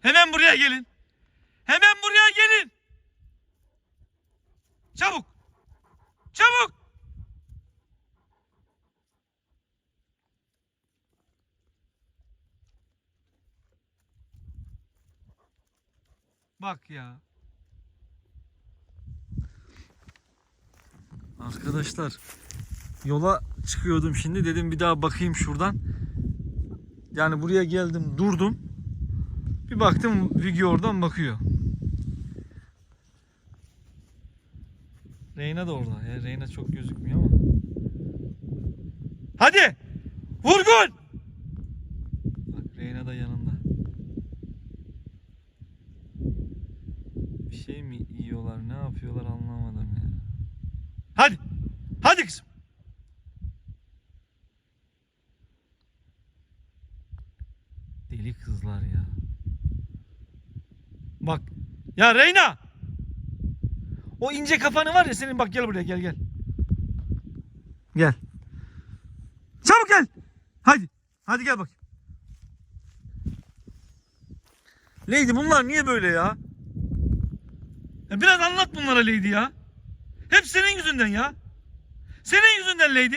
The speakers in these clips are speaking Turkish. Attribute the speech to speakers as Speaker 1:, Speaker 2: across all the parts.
Speaker 1: Hemen buraya gelin. Hemen buraya gelin. Çabuk. Çabuk. Bak ya. Arkadaşlar yola çıkıyordum şimdi dedim bir daha bakayım şuradan. Yani buraya geldim durdum. Bir baktım Vigi oradan bakıyor. Reyna da orada. Ya Reyna çok gözükmüyor ama. Hadi! Vurgun! Bak Reyna da yanında. Bir şey mi yiyorlar, ne yapıyorlar anlamadım ya. Hadi! Hadi kızım! Deli kızlar ya. Bak. Ya Reyna! O ince kafanı var ya senin bak gel buraya gel gel. Gel. Çabuk gel. Hadi. Hadi gel bakayım. Lady bunlar niye böyle ya? ya biraz anlat bunlara Lady ya. Hep senin yüzünden ya. Senin yüzünden Lady.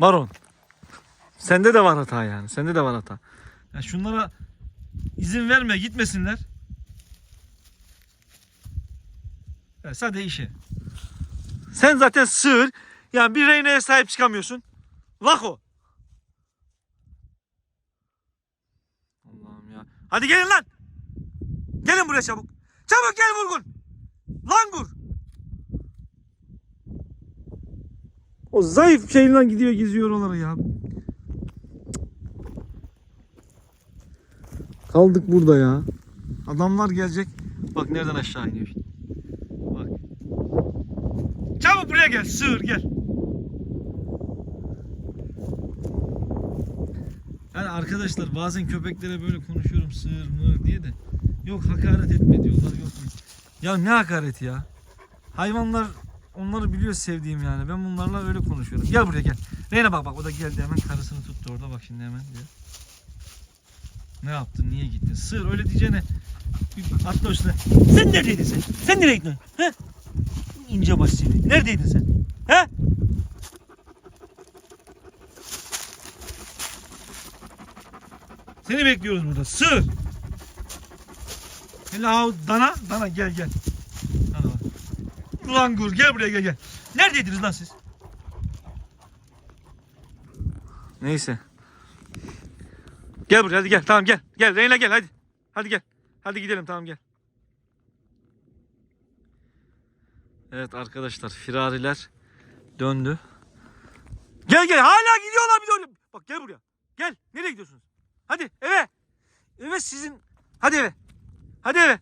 Speaker 1: Baron. Sende de var hata yani. Sende de var hata. Ya şunlara izin verme gitmesinler. Ya sadece işe. Sen zaten sığır. Yani bir reyneye sahip çıkamıyorsun. Lako. Allah'ım ya. Hadi gelin lan. Gelin buraya çabuk. Çabuk gel Vurgun. Langur. O zayıf şeyle gidiyor geziyor oraları ya. Kaldık burada ya. Adamlar gelecek. Bak nereden aşağı iniyor. Bak. Çabuk buraya gel. Sığır gel. Yani arkadaşlar bazen köpeklere böyle konuşuyorum sığır mığır diye de. Yok hakaret etme diyorlar. Yok. Ya ne hakareti ya? Hayvanlar onları biliyor sevdiğim yani. Ben bunlarla öyle konuşuyorum. Gel buraya gel. Reyna bak bak o da geldi hemen karısını tuttu orada bak şimdi hemen diyor. Ne yaptın? Niye gittin? Sığır öyle diyeceğine bir atla üstüne. Sen neredeydin sen? Sen nereye gittin? He? İnce baş seni. Neredeydin sen? He? Seni bekliyoruz burada. Sığır. Hello dana. Dana gel gel. Dana bak. Ulan gur gel buraya gel gel. Neredeydiniz lan siz? Neyse. Gel buraya hadi gel. Tamam gel. Gel Reyna gel hadi. Hadi gel. Hadi gidelim tamam gel. Evet arkadaşlar firariler döndü. Gel gel hala gidiyorlar bir de. Bak gel buraya. Gel. Nereye gidiyorsunuz? Hadi eve. Eve sizin. Hadi eve. Hadi eve.